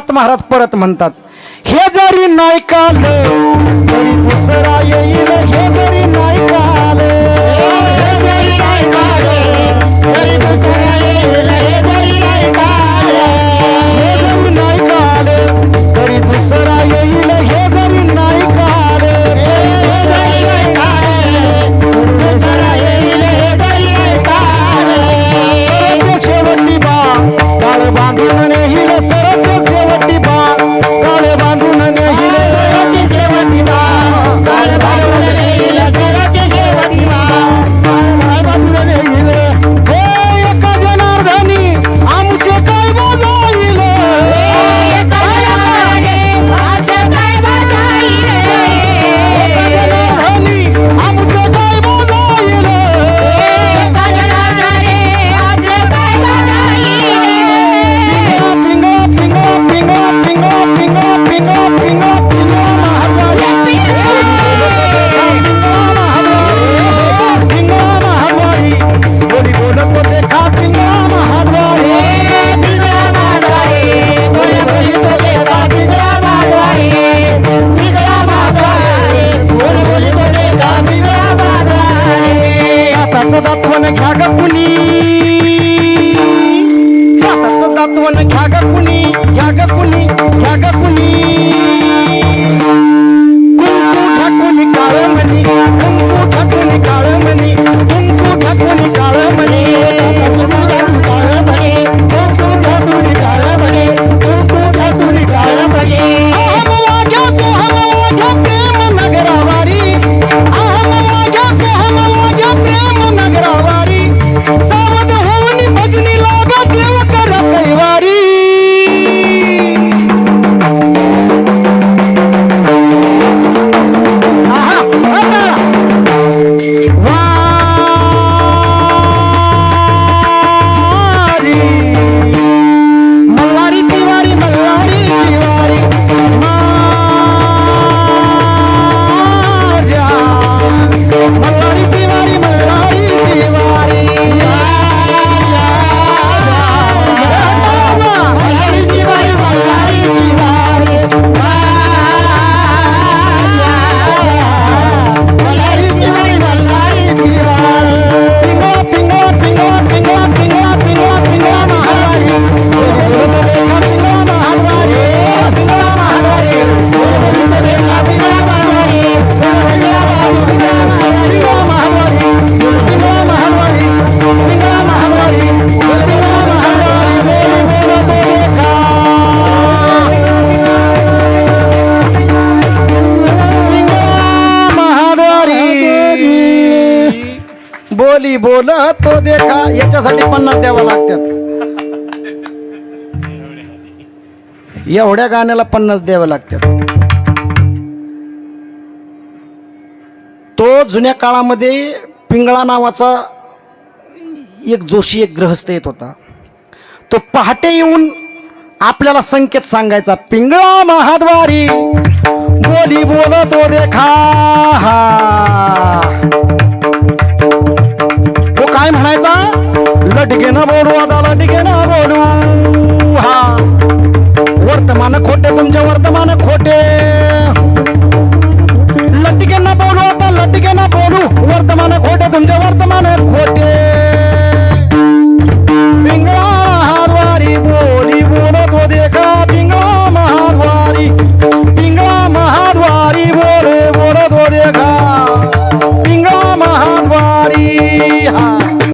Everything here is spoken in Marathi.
एकनाथ महाराज परत म्हणतात हे जरी नाही दुसरा येईल हे जरी नायका बोली बोल तो देखा याच्यासाठी पन्नास द्यावा लागतात. एवढ्या गाण्याला पन्नास द्याव्या लागतात. तो जुन्या काळामध्ये पिंगळा नावाचा एक जोशी एक ग्रहस्थ येत होता. तो पहाटे येऊन आपल्याला संकेत सांगायचा पिंगळा महाद्वारी बोली बोल तो देखा ಅಡಿಗೆನಬಹುದು ಅದಾಲ ಅಡಿಗೆನಬಹುದು ಹಾ ವರ್ತಮಾನ खोटे तुमच्या वर्तमान खोटे लटके ना बोलू आता लटके ना बोलू वर्तमान खोटे तुमच्या वर्तमान